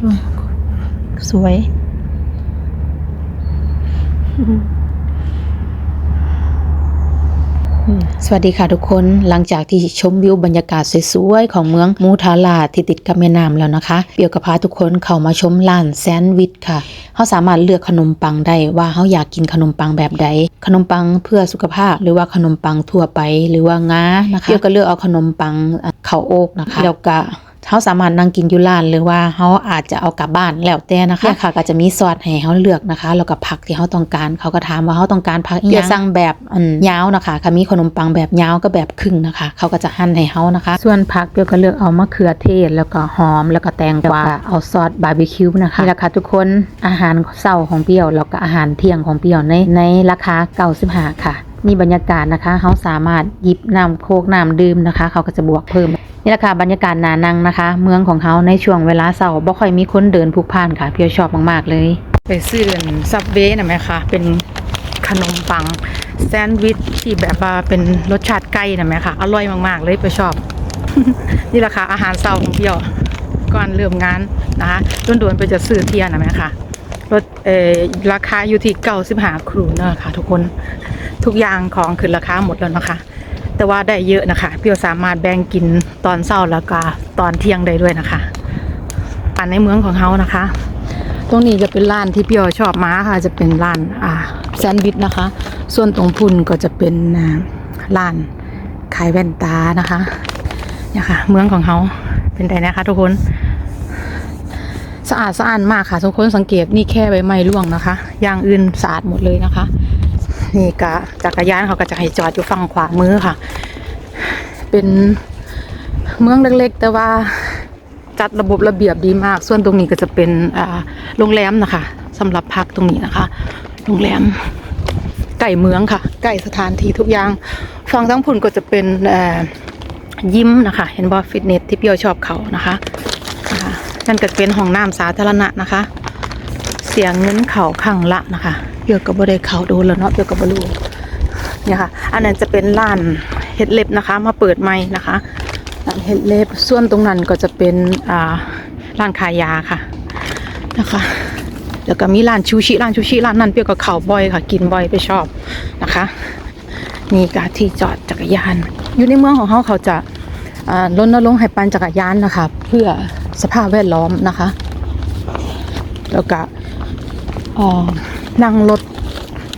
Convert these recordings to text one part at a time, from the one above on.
ดูสวย สวัสดีค่ะทุกคนหลังจากที่ชมวิวบรรยากาศสวยๆ ของเมืองมูทาลาที่ติดกับแม่น้ำแล้วนะคะเปียวกับพาทุกคนเข้ามาชมร้านแซนด์วิชค่ะเขาสามารถเลือกขนมปังได้ว่าเขาอยากกินขนมปังแบบใด ขนมปังเพื่อสุขภาพ หรือว่าขนมปังทั่วไปหรือว่างานะคะเปียวก็เลือกเอาขนมปังเข่าวโอกนะคะแล้วก็ เขาสามารถนั่งกินอยู่ร้านหรือว่าเขาอาจจะเอากลับบ้านแล้วแต่นะคะเนี่ยค่ะก็จะมีซอสให้เขาเลือกนะคะแล้วก็ผักที่เขาต้องการเขาก็ถามว่าเขาต้องการผักอย่าสั่งแบบอันยาวนะคะค่ะมีขนมปังแบบยาวก็แบบครึ่งนะคะ เขาก็จะหั่นให้เขานะคะ ส่วนผักเปียวก็เลือกเอามะเขือเทศ แล้วก็หอมแล้วก็แตงกวาเอาซอสบาร์บีคิวนะคะนี่แหละค่ะทุกคนอาหารเช้าของเปียวแล้วก็อาหารเที่ยงของเปียวในในราคา95ค่ะ มีบรรยากาศนะคะเขาสามารถหยิบน้ำโคกน้ำดื่มนะคะ เขาก็จะบวกเพิ่ม นี่แหละค่ะบรรยากาศนานังนะคะ เมืองของเขาในช่วงเวลาเสาร์บ่ค่อยมีคนเดินพลุกพล่านค่ะ เพียวชอบมากๆเลย ไปซื้อซับเบ้นะไหมคะเป็นขนมปังแซนด์วิชที่แบบว่าเป็นรสชาติไก่นะไหมคะอร่อยมากๆเลยไปชอบ นี่แหละค่ะอาหารเช้าของเที่ยวก่อนเริ่มงานนะคะด่วนๆไปจะซื้อเทียนนะไหมคะรถเอราคาอยู่ที่เก้าสิบห้าครูเนอะค่ะทุกคนทุกอย่างของขึ้นราคาหมดแล้วนะคะ แต่ว่าได้เยอะนะคะเพียวสามารถแบ่งกินตอนเช้าแล้วก็ตอนเที่ยงได้ด้วยนะคะอันในเมืองของเขานะคะ ตรงนี้จะเป็นร้านที่พี่อชอบมาค่ะ จะเป็นร้านอ่าแซนด์วิชนะคะ ส่วนตรงพุ่นก็จะเป็นร้านขายแว่นตานะคะเนี่ยค่ะ เมืองของเขาเป็นไงนะคะ ทุกคนสะอาดสะอาดมากค่ะทุกคนสังเกตนี่แค่ใบไม้ร่วงนะคะ อย่างอื่นสะอาดหมดเลยนะคะ นี่กะจักรยานเขาก็จะให้จอดอยู่ฝั่งขวามือค่ะ เป็นเมืองเล็กๆ แต่ว่าจัดระบบระเบียบดีมาก ส่วนตรงนี้ก็จะเป็นโรงแรมนะคะสำหรับพักตรงนี้นะคะ โรงแรมใกล้เมืองค่ะใกล้สถานที่ทุกอย่างฝั่งทั้งพุ่นก็จะเป็นยิมนะคะ เห็นบ่ฟิตเนสที่พี่โอชอบเขานะคะนั่นก็เป็นห้องน้ำสาธารณะนะคะ เสียงเงินเขาขังละนะคะ เปียวกับ่ได้เขาโดนแล้วเนาะเปียวกับ่รู้เนี่ยค่ะ อันนั้นจะเป็นร้านเฮ็ดเล็บนะคะ มาเปิดใหม่นะคะร้านเฮดเล็บส่วนตรงนั้นก็จะเป็นอ่าร้านขายยาค่ะนะคะแล้วก็มีร้านชูชิร้านชูชิร้านนั้นเปรี้ยวกับเขาบ่อยค่ะ กินบ่อยไปชอบนะคะนี่กาที่จอดจักรยาน อยู่ในเมืองของเขาเขาจะอ่ารณรงให้ปั่นจักรยานนะคะ เพื่อสภาพแวดล้อมนะคะ แล้วก็อ่อ นั่งรถ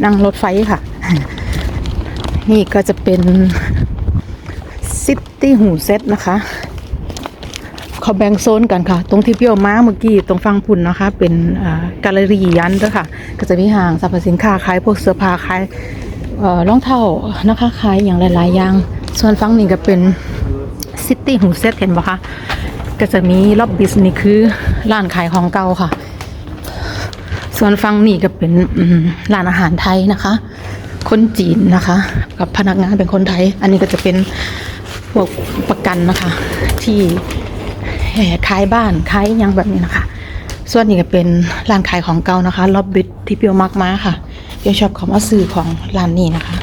นั่งรถไฟค่ะ นี่ก็จะเป็นซิตี้หูเซตนะคะเขาแบ่งโซนกันค่ะ ตรงที่เปี้ยวม้าเมื่อกี้ตรงฟังพุ่นนะคะ เป็นอ่าแกลเลอรี่ยันด้วยค่ะ ก็จะมีห้างสรรพสินค้าขายพวกเสื้อผ้าขายเอ่อรองเท้านะคะขายอย่างหลายๆอย่าง ส่วนฝั่งนี้ก็เป็นซิตี้หูเซตเห็นปะคะก็จะมีล็อบบิสนี่คือร้านขายของเก่าค่ะ ส่วนฝั่งนี้ก็เป็นร้านอาหารไทยนะคะ คนจีนนะคะ กับพนักงานเป็นคนไทย อันนี้ก็จะเป็นพวกประกันนะคะ ที่แห่ขายบ้านขายยังแบบนี้นะคะ ส่วนนี้ก็เป็นร้านขายของเก่านะคะล็อบบิทที่เปียวมากมาค่ะเปียวชอบเขามาซื้อของร้านนี้นะคะ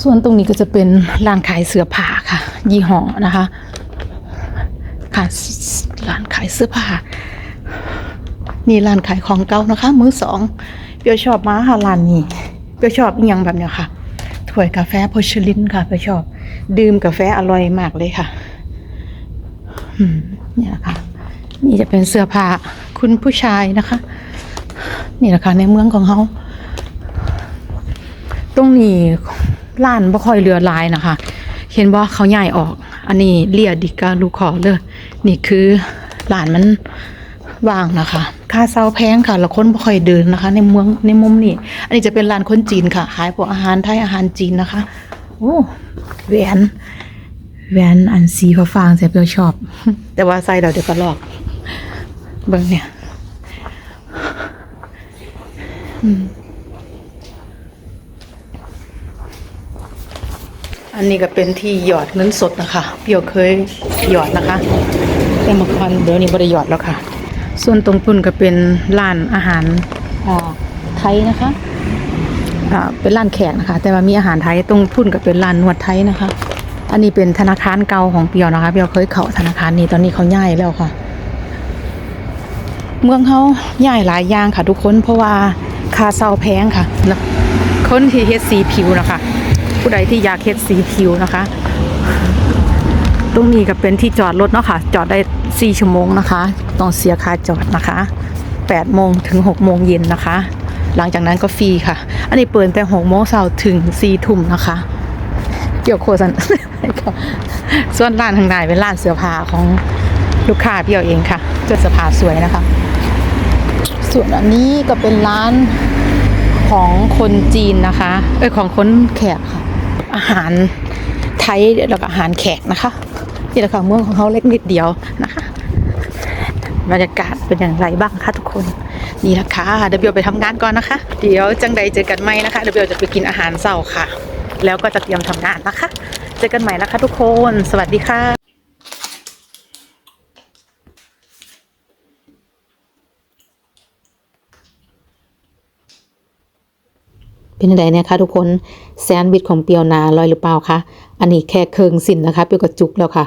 ส่วนตรงนี้ก็จะเป็นร้านขายเสื้อผ้าค่ะ ยี่ห้อนะคะค่ะร้านขายเสื้อผ้า นี่ร้านขายของเก่านะคะ มือสองเปียวชอบมาค่ะร้านนี้เปียวชอบอยังแบบเนี้ยค่ะถ้วยกาแฟโพชลินค่ะเปียวชอบ ดื่มกาแฟอร่อยมากเลยค่ะอืมเนี่ยค่ะ นี่จะเป็นเสื้อผ้าคุณผู้ชายนะคะ นี่แหละค่ะในเมืองของเขาตรงนี้ร้านบ่ค่อยเหลือลายนะคะ เห็นว่าเขาใหญ่ออก อันนี้เลียดิกาลูคอเลยนี่คือร้านมันว่างนะคะ ค่าเซาแพงค่ะแล้วคนบ่ค่อยเดินนะคะ ในเมืองในมุมนี้ อันนี้จะเป็นร้านคนจีนค่ะขายพวกอาหารไทยอาหารจีนนะคะโอ้แหวนแหวนอันสีฟ้าฟางเสียเปรียวชอบ แต่ว่าใส่เดี๋ยวเดี๋ยวก็ลอก เบิ่งเนี่ยอันนี้ก็เป็นที่หยอดเงินสดนะคะเปียวเคยหยอดนะคะ แต่เมื่อก่อนเดี๋ยวนี้บริยอดแล้วค่ะ ส่วนตรงพุ่นก็เป็นร้านอาหารอ่าไทยนะคะอ่าเป็นร้านแขกนะคะ แต่ว่ามีอาหารไทยตรงพุ่นก็เป็นร้านนวดไทยนะคะ อันนี้เป็นธนาคารเก่าของเปียวนะคะเปียวเคยเข้าธนาคารนี้ตอนนี้เขาย้ายแล้วค่ะ เมืองเฮาใหญ่หลายอย่างค่ะ ทุกคนเพราะว่าค่าเช่าแพงค่ะนะคนที่เฮ็ดสีผิวนะคะ ผู้ใดที่อยากเฮ็ดสีผิวนะคะ ตรงนี้ก็เป็นที่จอดรถเนาะค่ะ จอดได้4ชั่วโมงนะคะต้องเสียค่าจอดนะคะ8โมงถึง6โมงเย็นนะคะ หลังจากนั้นก็ฟรีค่ะ อันนี้เปิดแต่6โมงเช้าถึง4ทุ่มนะคะ เกี่ยวโฆษณาส่วนร้านทางในเป็นร้านเสื้อผ้าของลูกค้าพี่เอาเองค่ะเสื้อผ้าสวยนะคะ ส่วนอันนี้ก็เป็นร้านของคนจีนนะคะ เอ้ยของคนแขกค่ะ อาหารไทยแล้วก็อาหารแขกนะคะ นี่แหละค่ะเมืองของเขาเล็กนิดเดียวนะคะบรรยากาศเป็นอย่างไรบ้างคะทุกคนนี่แหละค่ะเดี๋ยวเบลไปทำงานก่อนนะคะ เดี๋ยวจังใดเจอกันไหมนะคะเดี๋ยวเบลจะไปกินอาหารเช้าค่ะ แล้วก็จะเตรียมทำงานนะคะ เจอกันใหม่นะคะทุกคน สวัสดีค่ะ เป็นยังไงเนี่ยคะทุกคนแซนด์วิชของเปียวนาอร่อยหรือเปล่าคะอันนี้แค่เคืองสินนะคะเปียวกระจุกแล้วค่ะ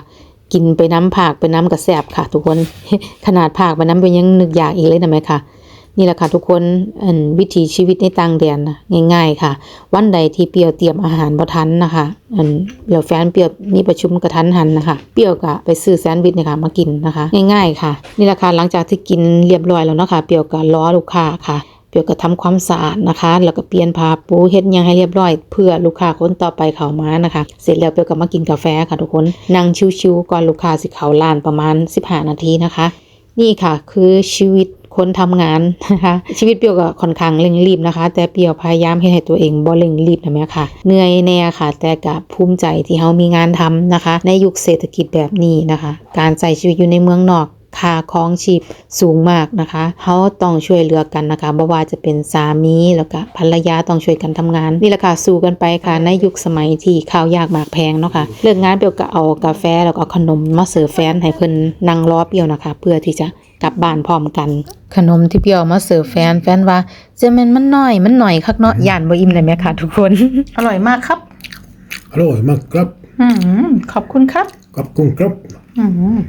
กินไปน้ำผักไปน้ำกระแสบค่ะ ทุกคนขนาดผักไปน้ำไปยังนึกอยากอีกเลยนะไหมคะนี่แหละค่ะทุกคนวิถีชีวิตในต่างแดนนะง่าย ๆ ค่ะ วันใดที่เปียวเตรียมอาหารบ่ทันนะคะเปียวแฟนเปียวมีประชุมกระทันหันนะคะ เปียวก็ไปซื้อแซนด์วิชเนี่ยค่ะมากินนะคะ ง่ายๆค่ะ นี่แหละค่ะหลังจากที่กินเรียบร้อยแล้วเนาะคะเปียวก็ล้อลูกค้าค่ะ เปียวก็ทำความสะอาดนะคะ แล้วก็เปลี่ยนผ้าปูเฮ็ดยังให้เรียบร้อย เพื่อลูกค้าคนต่อไปเข้ามานะคะ เสร็จแล้วเปียวก็มากินกาแฟค่ะทุกคนนั่งชิวๆก่อนลูกค้าสิเข้าร้านประมาณ 15 นาทีนะคะ นี่ค่ะคือชีวิตคนทำงานนะคะชีวิตเปียวก็ค่อนข้างเร่งรีบนะคะ แต่เปียวพยายามให้ตัวเองบ่เร่งรีบนะแม่ค่ะเหนื่อยแน่ค่ะ แต่ก็ภูมิใจที่เฮามีงานทำนะคะ ในยุคเศรษฐกิจแบบนี้นะคะ การใช้ชีวิตอยู่ในเมืองนอก ค่าครองชีพสูงมากนะคะเขาต้องช่วยเหลือกันนะคะบ่ว่าจะเป็นสามีแล้วก็ภรรยาต้องช่วยกันทำงาน นี่แหละค่ะสู้กันไปค่ะในยุคสมัยที่ข้าวยากหมากแพงเนาะค่ะเลิกงานเปียวก็เอากาแฟแล้วก็เอาขนมมาเสิร์ฟแฟนให้เพิ่นนั่งรอเปียวนะคะ เพื่อที่จะกลับบ้านพร้อมกัน ขนมที่เปียวเอามาเสิร์ฟแฟนแฟนว่าเจาแม่นมันน้อยมันหน่อยคักเนาะย่านบ่อิ่มเลยแม่ค่ะทุกคน อร่อยมากครับอร่อยมากครับอืมขอบคุณครับขอบคุณครับอืม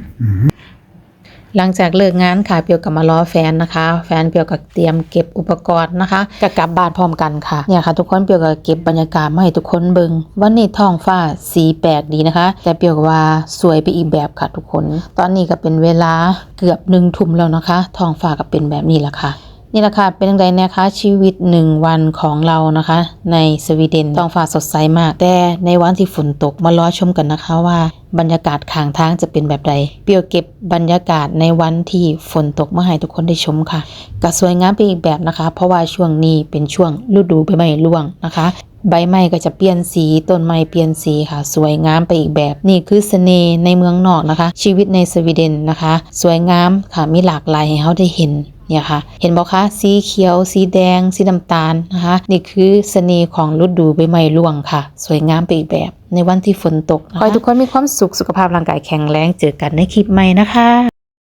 หลังจากเลิกงานค่ะเปียวกับมาล้อแฟนนะคะ แฟนเปียวกับเตรียมเก็บอุปกรณ์นะคะก็กลับบ้านพร้อมกันค่ะเนี่ยค่ะ ทุกคนเปียวกับเก็บบรรยากาศมาให้ทุกคนเบิงวันนี้ท้องฟ้าสีแปลกดีนะคะ แต่เปียวก็ว่าสวยไปอีกแบบค่ะทุกคน ตอนนี้ก็เป็นเวลาเกือบหนึ่งทุ่มแล้วนะคะท้องฟ้าก็เป็นแบบนี้แหละค่ะ นี่แหละค่ะเป็นยังไงนะคะชีวิตหนึ่งวันของเรานะคะ ในสวีเดนท้องฟ้าสดใสมาก แต่ในวันที่ฝนตกมารอชมกันนะคะว่าบรรยากาศข้างทางจะเป็นแบบใด เปียวเก็บบรรยากาศในวันที่ฝนตกมาให้ทุกคนได้ชมค่ะก็สวยงามไปอีกแบบนะคะ เพราะว่าช่วงนี้เป็นช่วงฤดูใบไม้ร่วงนะคะ ใบไม้ก็จะเปลี่ยนสีต้นไม้เปลี่ยนสีค่ะ สวยงามไปอีกแบบนี่คือเสน่ห์ในเมืองนอกนะคะ ชีวิตในสวีเดนนะคะ สวยงามค่ะมีหลากหลายให้เราได้เห็น เนี่ยค่ะ เห็นบอกคะสีเขียว สีแดง สีน้ำตาลนะคะ นี่คือเสน่ห์ของฤดูใบไม้ร่วงค่ะ สวยงามไปอีกแบบในวันที่ฝนตกขอให้ทุกคนมีความสุขสุขภาพร่างกายแข็งแรงเจอกันในคลิปใหม่นะคะ